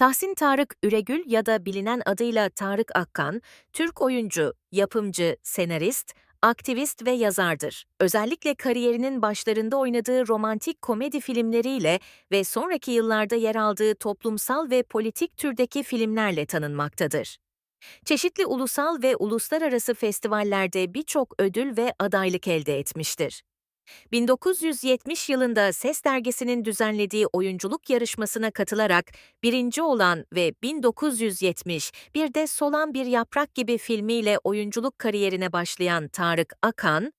Tahsin Tarık Üregül ya da bilinen adıyla Tarık Akkan, Türk oyuncu, yapımcı, senarist, aktivist ve yazardır. Özellikle kariyerinin başlarında oynadığı romantik komedi filmleriyle ve sonraki yıllarda yer aldığı toplumsal ve politik türdeki filmlerle tanınmaktadır. Çeşitli ulusal ve uluslararası festivallerde birçok ödül ve adaylık elde etmiştir. 1970 yılında Ses dergisinin düzenlediği oyunculuk yarışmasına katılarak birinci olan ve 1970 bir de Solan Bir Yaprak gibi filmiyle oyunculuk kariyerine başlayan Tarık Akan,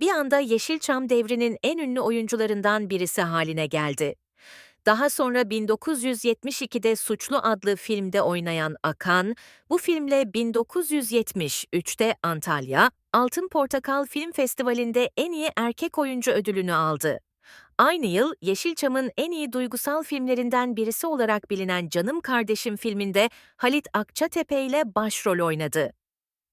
bir anda Yeşilçam devrinin en ünlü oyuncularından birisi haline geldi. Daha sonra 1972'de Suçlu adlı filmde oynayan Akan, bu filmle 1973'te Antalya, Altın Portakal Film Festivali'nde en iyi erkek oyuncu ödülünü aldı. Aynı yıl Yeşilçam'ın en iyi duygusal filmlerinden birisi olarak bilinen Canım Kardeşim filminde Halit Akçatepe ile başrol oynadı.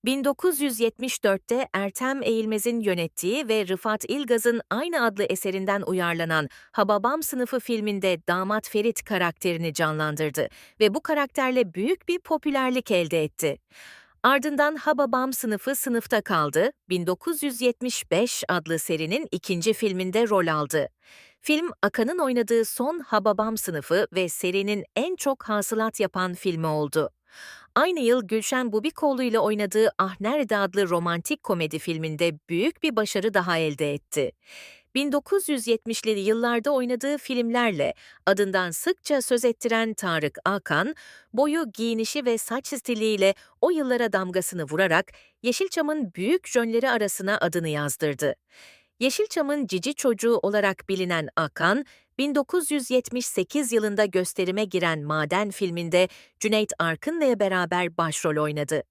1974'te Ertem Eğilmez'in yönettiği ve Rıfat İlgaz'ın aynı adlı eserinden uyarlanan Hababam sınıfı filminde damat Ferit karakterini canlandırdı ve bu karakterle büyük bir popülerlik elde etti. Ardından Hababam sınıfı sınıfta kaldı, 1975 adlı serinin ikinci filminde rol aldı. Film, Akan'ın oynadığı son Hababam sınıfı ve serinin en çok hasılat yapan filmi oldu. Aynı yıl Gülşen Bubikoğlu ile oynadığı Ah adlı romantik komedi filminde büyük bir başarı daha elde etti. 1970'li yıllarda oynadığı filmlerle adından sıkça söz ettiren Tarık Akan, boyu, giyinişi ve saç stiliyle o yıllara damgasını vurarak Yeşilçam'ın büyük jönleri arasına adını yazdırdı. Yeşilçam'ın cici çocuğu olarak bilinen Akan, 1978 yılında gösterime giren Maden filminde Cüneyt Arkın'la beraber başrol oynadı.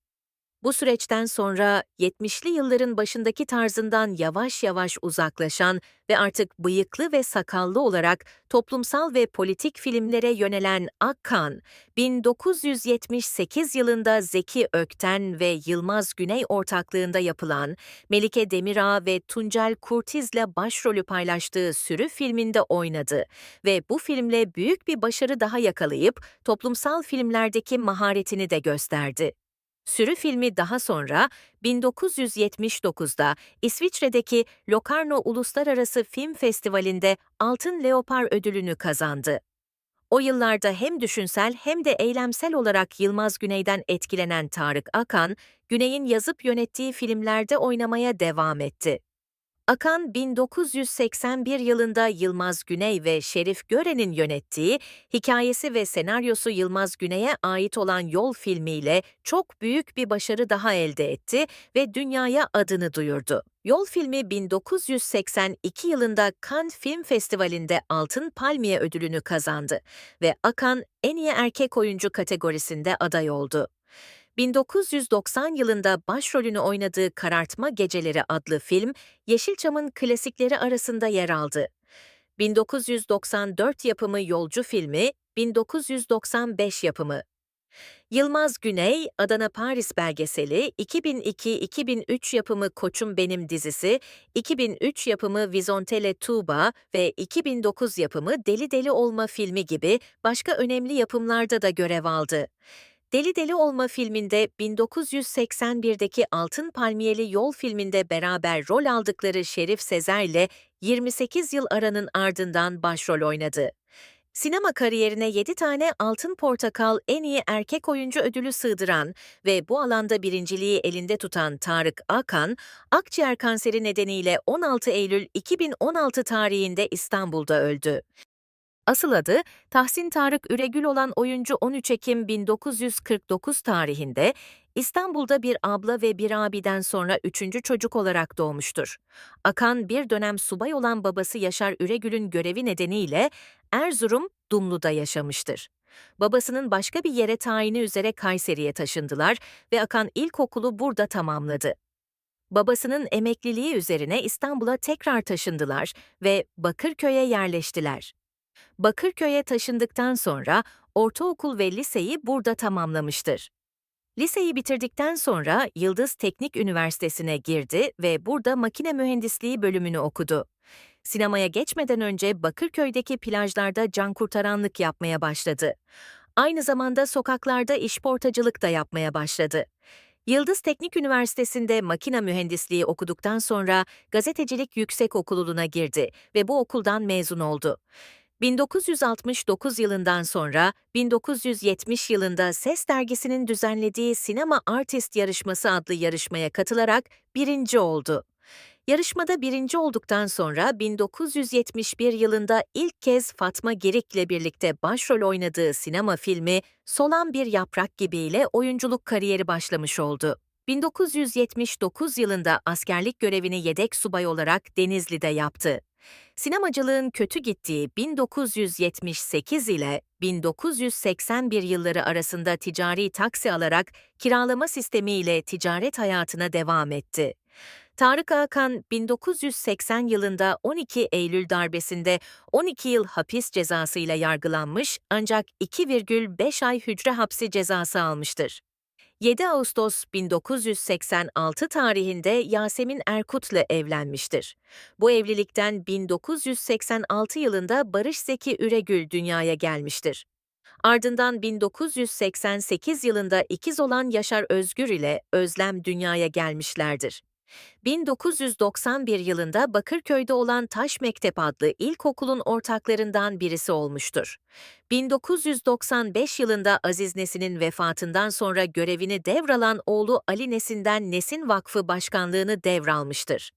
Bu süreçten sonra 70'li yılların başındaki tarzından yavaş yavaş uzaklaşan ve artık bıyıklı ve sakallı olarak toplumsal ve politik filmlere yönelen Akkan, 1978 yılında Zeki Ökten ve Yılmaz Güney ortaklığında yapılan Melike Demirağ ve Tuncel Kurtiz'le başrolü paylaştığı Sürü filminde oynadı ve bu filmle büyük bir başarı daha yakalayıp toplumsal filmlerdeki maharetini de gösterdi. Sürü filmi daha sonra 1979'da İsviçre'deki Locarno Uluslararası Film Festivali'nde Altın Leopar ödülünü kazandı. O yıllarda hem düşünsel hem de eylemsel olarak Yılmaz Güney'den etkilenen Tarık Akan, Güney'in yazıp yönettiği filmlerde oynamaya devam etti. Akan 1981 yılında Yılmaz Güney ve Şerif Gören'in yönettiği, hikayesi ve senaryosu Yılmaz Güney'e ait olan Yol filmiyle çok büyük bir başarı daha elde etti ve dünyaya adını duyurdu. Yol filmi 1982 yılında Cannes Film Festivali'nde Altın Palmiye ödülünü kazandı ve Akan en iyi erkek oyuncu kategorisinde aday oldu. 1990 yılında başrolünü oynadığı Karartma Geceleri adlı film, Yeşilçam'ın klasikleri arasında yer aldı. 1994 yapımı Yolcu filmi, 1995 yapımı. Yılmaz Güney, Adana Paris belgeseli, 2002-2003 yapımı Koçum Benim dizisi, 2003 yapımı Vizontele Tuğba ve 2009 yapımı Deli Deli Olma filmi gibi başka önemli yapımlarda da görev aldı. Deli Deli Olma filminde 1981'deki Altın Palmiyeli Yol filminde beraber rol aldıkları Şerif Sezer ile 28 yıl aranın ardından başrol oynadı. Sinema kariyerine 7 tane Altın Portakal en iyi erkek oyuncu ödülü sığdıran ve bu alanda birinciliği elinde tutan Tarık Akan, akciğer kanseri nedeniyle 16 Eylül 2016 tarihinde İstanbul'da öldü. Asıl adı Tahsin Tarık Üregül olan oyuncu 13 Ekim 1949 tarihinde İstanbul'da bir abla ve bir abiden sonra üçüncü çocuk olarak doğmuştur. Akan bir dönem subay olan babası Yaşar Üregül'ün görevi nedeniyle Erzurum, Dumlu'da yaşamıştır. Babasının başka bir yere tayini üzere Kayseri'ye taşındılar ve Akan ilkokulu burada tamamladı. Babasının emekliliği üzerine İstanbul'a tekrar taşındılar ve Bakırköy'e yerleştiler. Bakırköy'e taşındıktan sonra ortaokul ve liseyi burada tamamlamıştır. Liseyi bitirdikten sonra Yıldız Teknik Üniversitesi'ne girdi ve burada makine mühendisliği bölümünü okudu. Sinemaya geçmeden önce Bakırköy'deki plajlarda can kurtaranlık yapmaya başladı. Aynı zamanda sokaklarda işportacılık da yapmaya başladı. Yıldız Teknik Üniversitesi'nde makina mühendisliği okuduktan sonra gazetecilik yüksekokulu'na girdi ve bu okuldan mezun oldu. 1969 yılından sonra 1970 yılında Ses dergisinin düzenlediği Sinema Artist Yarışması adlı yarışmaya katılarak birinci oldu. Yarışmada birinci olduktan sonra 1971 yılında ilk kez Fatma Gerik'le birlikte başrol oynadığı sinema filmi Solan Bir Yaprak Gibi ile oyunculuk kariyeri başlamış oldu. 1979 yılında askerlik görevini yedek subay olarak Denizli'de yaptı. Sinemacılığın kötü gittiği 1978 ile 1981 yılları arasında ticari taksi alarak kiralama sistemiyle ticaret hayatına devam etti. Tarık Akan 1980 yılında 12 Eylül darbesinde 12 yıl hapis cezasıyla yargılanmış ancak 2,5 ay hücre hapsi cezası almıştır. 7 Ağustos 1986 tarihinde Yasemin Erkut'la evlenmiştir. Bu evlilikten 1986 yılında Barış Zeki Üregül dünyaya gelmiştir. Ardından 1988 yılında ikiz olan Yaşar Özgür ile Özlem dünyaya gelmişlerdir. 1991 yılında Bakırköy'de olan Taş Mektep adlı ilkokulun ortaklarından birisi olmuştur. 1995 yılında Aziz Nesin'in vefatından sonra görevini devralan oğlu Ali Nesin'den Nesin Vakfı Başkanlığını devralmıştır.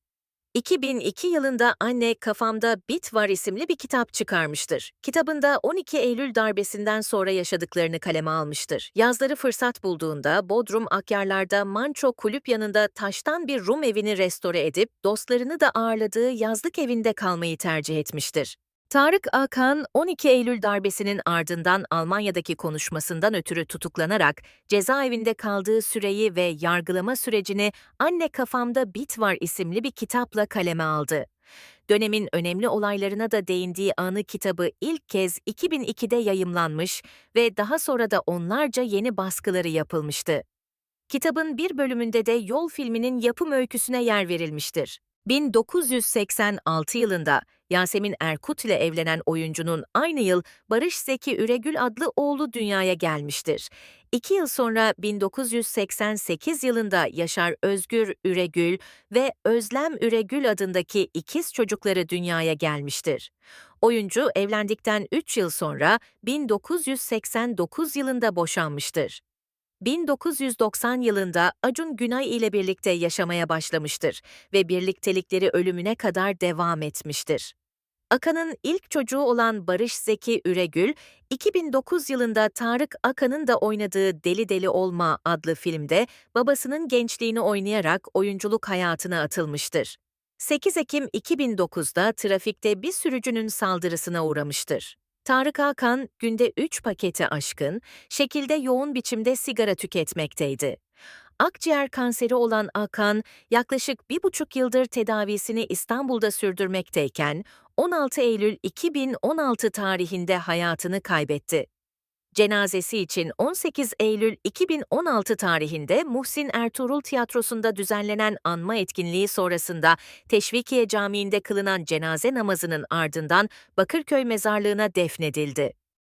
2002 yılında Anne Kafamda Bit Var isimli bir kitap çıkarmıştır. Kitabında 12 Eylül darbesinden sonra yaşadıklarını kaleme almıştır. Yazları fırsat bulduğunda Bodrum Akyarlar'da Manço kulüp yanında taştan bir Rum evini restore edip dostlarını da ağırladığı yazlık evinde kalmayı tercih etmiştir. Tarık Akan, 12 Eylül darbesinin ardından Almanya'daki konuşmasından ötürü tutuklanarak cezaevinde kaldığı süreyi ve yargılama sürecini Anne Kafamda Bit Var isimli bir kitapla kaleme aldı. Dönemin önemli olaylarına da değindiği anı kitabı ilk kez 2002'de yayımlanmış ve daha sonra da onlarca yeni baskıları yapılmıştı. Kitabın bir bölümünde de Yol filminin yapım öyküsüne yer verilmiştir. 1986 yılında Yasemin Erkut ile evlenen oyuncunun aynı yıl Barış Zeki Üregül adlı oğlu dünyaya gelmiştir. İki yıl sonra 1988 yılında Yaşar Özgür Üregül ve Özlem Üregül adındaki ikiz çocukları dünyaya gelmiştir. Oyuncu evlendikten 3 yıl sonra 1989 yılında boşanmıştır. 1990 yılında Acun Günay ile birlikte yaşamaya başlamıştır ve birliktelikleri ölümüne kadar devam etmiştir. Akan'ın ilk çocuğu olan Barış Zeki Üregül, 2009 yılında Tarık Akan'ın da oynadığı Deli Deli Olma adlı filmde babasının gençliğini oynayarak oyunculuk hayatına atılmıştır. 8 Ekim 2009'da trafikte bir sürücünün saldırısına uğramıştır. Tarık Akan günde 3 paketi aşkın, şekilde yoğun biçimde sigara tüketmekteydi. Akciğer kanseri olan Akan, yaklaşık bir buçuk yıldır tedavisini İstanbul'da sürdürmekteyken, 16 Eylül 2016 tarihinde hayatını kaybetti. Cenazesi için 18 Eylül 2016 tarihinde Muhsin Ertuğrul Tiyatrosu'nda düzenlenen anma etkinliği sonrasında Teşvikiye Camii'nde kılınan cenaze namazının ardından Bakırköy mezarlığına defnedildi.